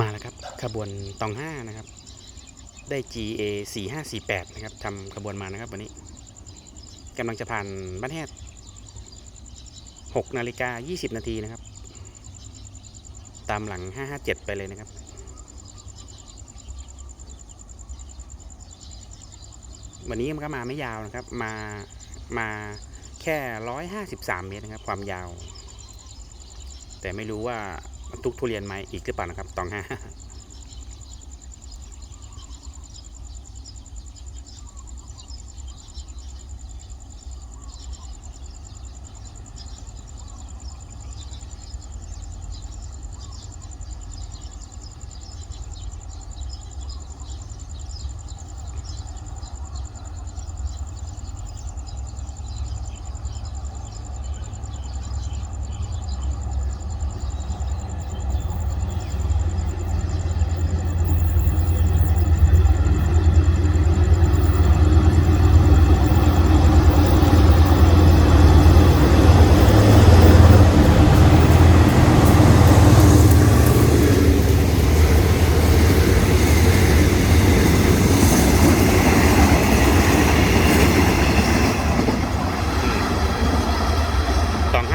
มาแล้วครับขบวนตองห้านะครับ ได้ GA 4548นะครับทำขบวนมานะครับวันนี้กำลังจะผ่านบ้านแฮด6นาฬิกา20 นาทีนะครับ ตามหลัง 557 ไปเลยนะครับวันนี้มันก็มาไม่ยาวนะครับ มา มาแค่153เมตรนะครับ ความยาว แต่ไม่รู้ว่า บรรทุกทุเรียนมาอีกหรือเปล่านะครับตองห้า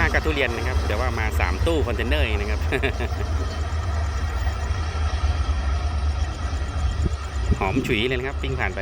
ากับทุเรียนนะครับ แต่ว่ามาสามตู้คอนเทนเนอร์นะครับ หอมฉุยเลยนะครับ ปิ้งผ่านไป